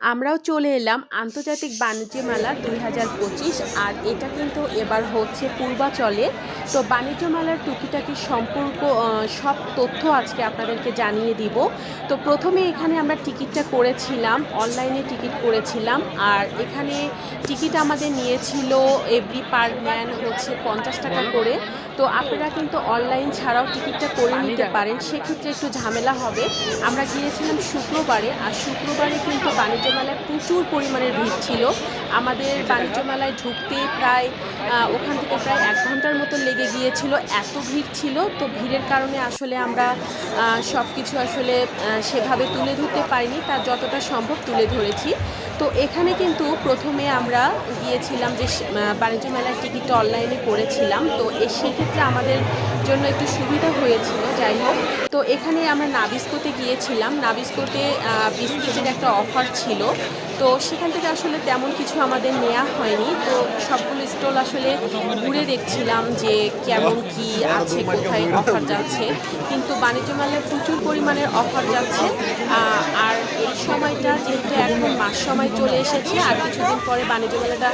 আমরাও চলে এলাম আন্তর্জাতিক বাণিজ্য মেলা দুই হাজার পঁচিশ, আর এটা কিন্তু এবার হচ্ছে পূর্বাচলে। তো বাণিজ্য মেলার টুকিটাকি সম্পর্ক সব তথ্য আজকে আপনাদেরকে জানিয়ে দিব। তো প্রথমে এখানে আমরা টিকিটটা করেছিলাম অনলাইনে টিকিট করেছিলাম আর এখানে টিকিট আমাদের নিয়েছিল এভরি পার ম্যান হচ্ছে পঞ্চাশ টাকা করে। তো আপনারা কিন্তু অনলাইন ছাড়াও টিকিটটা করে নিতে পারেন সেক্ষেত্রে একটু ঝামেলা হবে। আমরা গিয়েছিলাম শুক্রবারে আর শুক্রবারে কিন্তু বাণিজ্য মেলায় প্রচুর পরিমাণের ভিড় ছিল। আমাদের বাণিজ্য মেলায় ঢুকতে প্রায় ওখান থেকে প্রায় এক ঘণ্টার মতো লেগে গিয়েছিল, এত ভিড় ছিল, তো ভিড়ের কারণে আসলে আমরা সব কিছু আসলে সেভাবে তুলে ধরতে পারিনি তার যতটা সম্ভব তুলে ধরেছি। তো এখানে কিন্তু প্রথমে আমরা গিয়েছিলাম যে বাণিজ্য মেলার টিকিটটা অনলাইনে করেছিলাম, তো সেক্ষেত্রে আমাদের জন্য একটু সুবিধা হয়েছিল, যাই হোক। তো এখানে আমরা নাবিস্কোতে গিয়েছিলাম, নাবিস্কোতে বিস্কিটের একটা অফার ছিল, তো সেখান থেকে আসলে তেমন কিছু আমাদের নেওয়া হয়নি, তো সবগুলো স্টল আসলে ঘুরে দেখছিলাম যে কেমন কি আছে, কোথায় অফার যাচ্ছে, কিন্তু বাণিজ্য মেলায় প্রচুর পরিমাণের অফার যাচ্ছে। আর এই সময়টা যেহেতু এখন মাস সময় চলে এসেছে, আর কিছুদিন পরে বাণিজ্য মেলাটা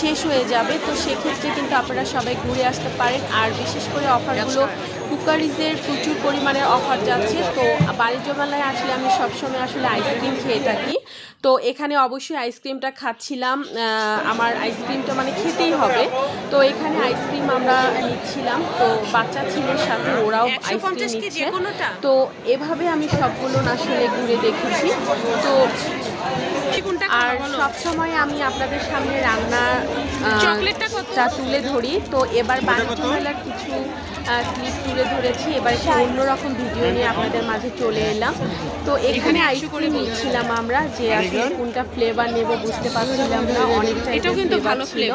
শেষ হয়ে যাবে, তো সেক্ষেত্রে কিন্তু আপনারা সবাই ঘুরে আসতে পারেন। আর বিশেষ করে অফারগুলো কুকারিজের প্রচুর পরিমাণের অফার যাচ্ছে, তো বাণিজ্য মেলায় আসলে আমি সবসময় আসলে আইসক্রিম খেয়ে থাকি। তো এখানে অবশ্যই আইসক্রিমটা খাচ্ছিলাম আমার আইসক্রিমটা মানে খেতেই হবে। তো এখানে আইসক্রিম আমরা নিচ্ছিলাম তো বাচ্চা ছিল সাথে ওরাও আইসক্রিম নিচ্ছে। তো এভাবে আমি সবগুলো আসলে ঘুরে দেখেছি। তো আর সব সময় আমি আপনাদের সামনে রান্না চকলেটটা তুলে ধরি। তো এবার বাণিজ্য মেলার কিছু ক্লিপ তুলে ধরেছি। এবার একটু অন্যরকম ভিডিও নিয়ে আপনাদের মাঝে চলে এলাম। তো এখানে আইসক্রিম নিচ্ছিলাম আমরা যে আসলে কোনটা ফ্লেভার নেব বুঝতে পারছিলাম না অনেকটা এটাও কিন্তু ভালো ছিল।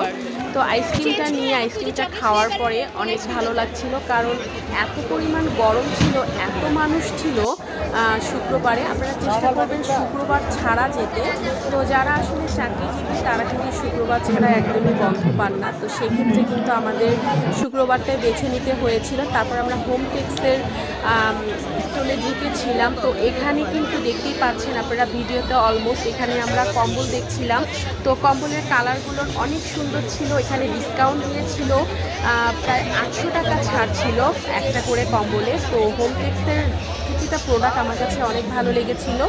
তো আইসক্রিমটা নিয়ে আইসক্রিমটা খাওয়ার পরে অনেক ভালো লাগছিল কারণ এত পরিমাণ গরম ছিল এত মানুষ ছিল শুক্রবারে। আপনারা চেষ্টা করবেন শুক্রবার ছাড়া যেতে। তো যারা আসলে চাকরিজীবী তারা কিন্তু শুক্রবার ছাড়া একদমই বন্ধ পান না। তো সেই ক্ষেত্রে কিন্তু আমাদের শুক্রবারটাই বেছে নিতে হয়েছিল। তারপর আমরা হোম টেক্সের স্টলে ঢুকেছিলাম। তো এখানে কিন্তু দেখতেই পাচ্ছেন আপনারা ভিডিওতে অলমোস্ট এখানে আমরা কম্বল দেখছিলাম। তো কম্বলের কালারগুলো অনেক সুন্দর ছিল, এখানে ডিসকাউন্ট দিয়েছিল প্রায় আটশো টাকা ছাড় ছিল একটা করে কম্বলে। তো হোম টেক্সের কিছুটা প্রোডাক্ট আমার কাছে অনেক ভালো লেগেছিল।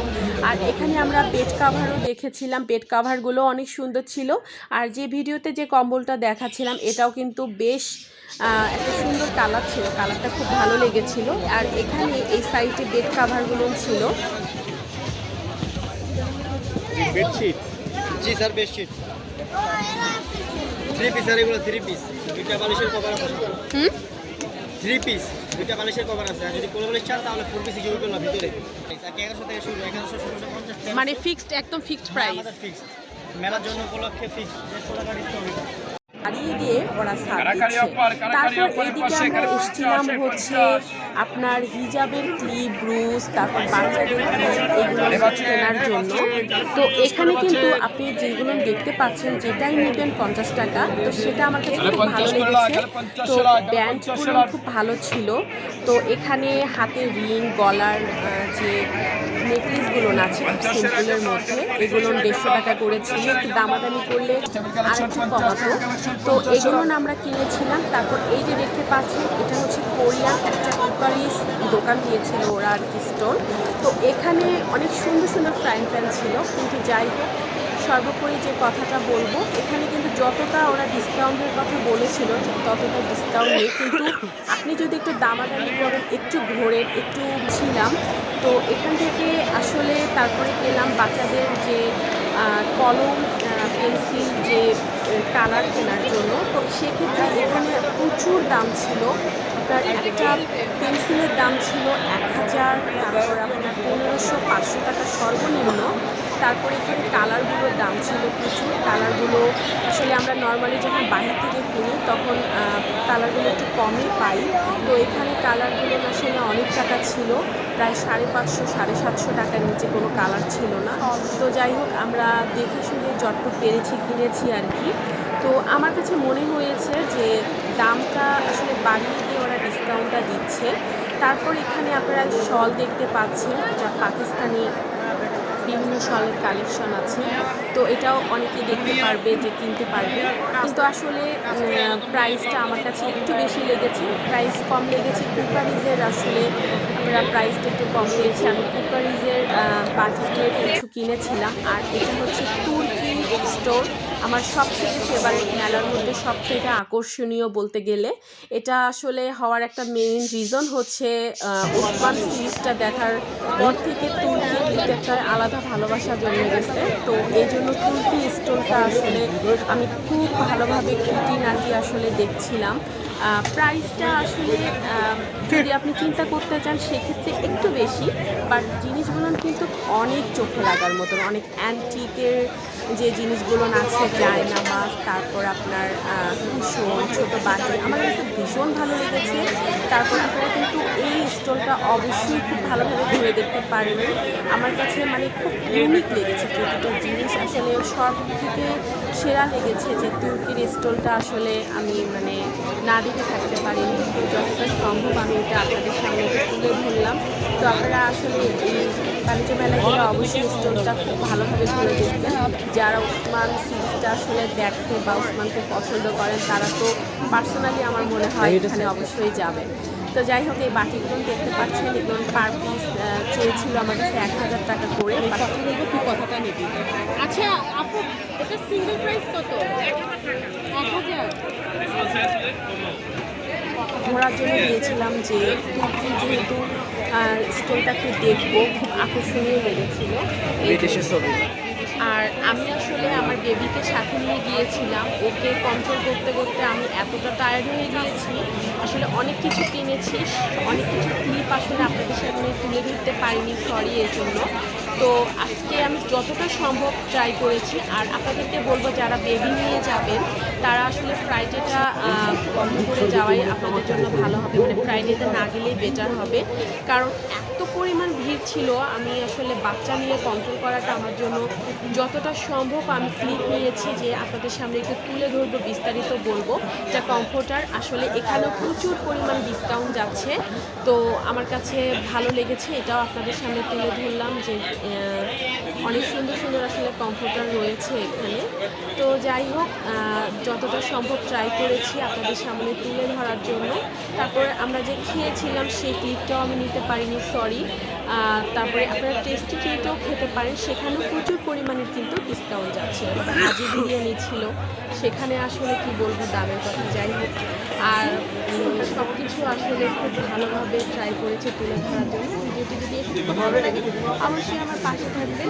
আর এখানে আমরা বেড কাভারও দেখেছিলাম। বেড কাভারগুলো অনেক সুন্দর ছিল। আর যে ভিডিওতে যে কম্বলটা দেখাচ্ছিলাম এটাও কিন্তু বেশ একটা সুন্দর কালার ছিল। কালারটা খুব ভালো লেগেছিল। আর এখানে এই সাইডে বেড কাভারগুলো ছিল। Bedsheet ji sir bedsheet three piece sir এগুলো থ্রি পিস দুইটা বালিশের কভার হুম? থ্রি পিস দুইটা বালিশের কভার আছে। আর যদি কোনো বালিশ চান তাহলে ফোর পিসি ইউজ করলাম ভিতরে। এগারোশো থেকে শুরু এগারোশো ষোলোশো পঞ্চাশ মানে ফিক্সড একদম ফিক্সড প্রাইস আমাদের ফিক্স মেলার জন্য উপলক্ষে ফিক্সড দেড়শো টাকা ডিসকাউন্ট বাড়িয়ে দিয়ে ওরা ছাড় দিচ্ছে। তারপর এইদিকে আমরা এসেছিলাম হচ্ছে আপনার হিজাবের ক্লিপ ব্রুজ তারপর বাচ্চাদের এগুলো কেনার জন্য। তো এখানে কিন্তু আপনি যেগুলো দেখতে পাচ্ছেন যেটাই নেবেন পঞ্চাশ টাকা তো সেটা আমার কাছে খুব ভালো লেগেছে। তো ব্যান্ডগুলো খুব ভালো ছিল। তো এখানে হাতে রিং গলার যে নেকলেসগুলো আছে সিম্পলের মধ্যে এগুলো দেড়শো টাকা করেছিল একটু দামাদামি করলে আর একটু কমাতো তো এগুলো আমরা কিনেছিলাম, তারপর এই যে দেখতে পাচ্ছেন, এটা হচ্ছে কোরিয়ান একটা কুকারিস দোকান দিয়েছিল ওরা আর কি স্টোর তো এখানে অনেক সুন্দর সুন্দর ফ্রাইং প্যান ছিল, কিন্তু যাই হোক, সর্বোপরি যে কথাটা বলব, এখানে কিন্তু যতটা ওরা ডিসকাউন্টের কথা বলেছিল, ততটা ডিসকাউন্ট নেই, কিন্তু আপনি যদি একটু দামাদামি করেন, একটু ঘোরেন, একটু ছিলাম, তো এখান থেকে আসলে তারপরে পেলাম বাচ্চাদের যে কলম পেন্সিল যে কালার কেনার জন্য, তো সেক্ষেত্রে এখানে প্রচুর দাম ছিল। আপনার একটা পেন্সিলের দাম ছিল এক হাজার, তারপর আপনার পনেরোশো পাঁচশো টাকা সর্বনিম্ন। তারপরে এখানে কালারগুলোর দাম ছিল প্রচুর। কালারগুলো আসলে আমরা নর্মালি যখন বাহির থেকে কিনি, তখন কালারগুলো একটু কমই পাই। তো এখানে কালারগুলো আসলে অনেক টাকা ছিল। প্রায় সাড়ে পাঁচশো, সাড়ে সাতশো টাকার নিচে কোনো কালার ছিল না। তো যাই হোক, আমরা দেখে শুনে যতটুকু পেরেছি, কিনেছি আর কি। তো আমার কাছে মনে হয়েছে যে দামটা আসলে বাড়িয়ে দিয়ে ওরা ডিসকাউন্টটা দিচ্ছে। তারপর এখানে আপনারা শল দেখতে পাচ্ছেন, যা পাকিস্তানি বিভিন্ন শলের কালেকশন আছে। তো এটাও অনেকে দেখতে পারবে যে কিনতে পারবে। কিন্তু আসলে প্রাইসটা আমার কাছে একটু বেশি লেগেছে। প্রাইস কম লেগেছে। কুকারিজের আসলে আমরা প্রাইসটা একটু কম পেয়েছি আমি কুকারিজের বাজেটের কিছু কিনেছিলাম। আর এটা হচ্ছে তুর্কি স্টোর আমার সবথেকে ফেভারিট মেলার মধ্যে সবথেকে আকর্ষণীয় বলতে গেলে, এটা আসলে হওয়ার একটা মেইন রিজন হচ্ছে ওসমান সিরিজটা দেখার পর থেকে তুর্কির প্রতি একটা আলাদা ভালোবাসা জন্মে গেছে। তো এই জন্য তুর্কি স্টোরটা আসলে আমি খুব ভালোভাবে খুঁটিনাটি আসলে দেখছিলাম। প্রাইসটা আসলে যদি আপনি চিন্তা করতে চান, সেক্ষেত্রে একটু বেশি বাট জিনিসগুলো কিন্তু অনেক চোখে লাগার মতন, অনেক অ্যান্টিকের যে জিনিসগুলো আছে জায়নামাজ তারপর আপনার কুশন, ছোটো বাটি, আমার কাছে ভীষণ ভালো লেগেছে। তারপর আপনারা কিন্তু এই স্টলটা অবশ্যই খুব ভালোভাবে ঘুরে দেখতে পারবেন। আমার কাছে মানে খুব ইউনিক লেগেছে প্রতিটা জিনিস। আসলে সব থেকে সেরা লেগেছে যে তুর্কির স্টলটা আসলে আমি মানে না দেখে থাকতে পারিনি। যতটা সম্ভব আমি এটা আপনাদের সামনে তুলে ধরলাম। তো আপনারা আসলে এই বাণিজ্য মেলা গেলে অবশ্যই স্টলটা খুব ভালোভাবে ঘুরে দেখবেন। যারা উসমান সিরিজটা আসলে দেখতে বা উসমানকে পছন্দ করেন তারা তো পার্সোনালি আমার মনে হয় এখানে অবশ্যই যাবে তো যাই হোক এই বাটিগুলো দেখতে পাচ্ছেন এগুলো পার পিস চেয়েছিল আমার কাছে এক হাজার টাকা করে। কথাটা নিবি। আচ্ছা আপু এটা সিঙ্গেল প্রাইস কত? এক হাজার। ঘোরার জন্য গিয়েছিলাম যে তুর্কি যেহেতু স্টোরটাকে দেখব খুব আকর্ষণীয় লেগেছিল বিদেশের ছবি। আর আমি আসলে আমার বেবিকে সাথে নিয়ে গিয়েছিলাম। ওকে কন্ট্রোল করতে করতে আমি এতটা টায়ার্ড হয়ে গিয়েছি। আসলে অনেক কিছু কিনেছি, অনেক কিছু ক্লিপ আসলে আপনাদের সামনে তুলে ধরতে পারিনি সরি এর জন্য। তো আজকে আমি যতটা সম্ভব ট্রাই করেছি, আর আপনাদেরকে বলব যারা বেবি নিয়ে যাবেন, তারা আসলে ফ্রাইডেটা বন্ধ করে যাওয়াই আপনাদের জন্য ভালো হবে। মানে ফ্রাইডেতে না গেলেই বেটার হবে। কারণ এত পরিমাণ ভিড় ছিল, আমি আসলে বাচ্চা নিয়ে কন্ট্রোল করাটা আমার জন্য যতটা সম্ভব আমি ক্লিপ নিয়েছি যে আপনাদের সামনে একটু তুলে ধরবো, বিস্তারিত বলব। যা কমফোর্টার, আসলে এখানেও প্রচুর পরিমাণ ডিসকাউন্ট যাচ্ছে। তো আমার কাছে ভালো লেগেছে, এটাও আপনাদের সামনে তুলে ধরলাম যে অনেক সুন্দর সুন্দর আসলে কমফোর্টার রয়েছে এখানে। তো যাই হোক যতটা সম্ভব ট্রাই করেছি আপনাদের সামনে তুলে ধরার জন্য। তারপর আমরা যে খেয়েছিলাম, সেই ক্লিপটাও আমি নিতে পারিনি সরি তারপরে আপনারা টেস্টি ট্রিটও খেতে পারেন, সেখানেও প্রচুর পরিমাণে কিন্তু ডিসকাউন্ট যাচ্ছে। আজি বিরিয়ানি ছিল, সেখানে আসলে কি বলব, দামের কথা যাই হোক। আর সব কিছু আসলে খুব ভালোভাবে ট্রাই করেছে তুলে ধরার জন্য। ভিডিওটি যদি একটু ভালো লাগে, অবশ্যই আমার পাশে থাকবেন।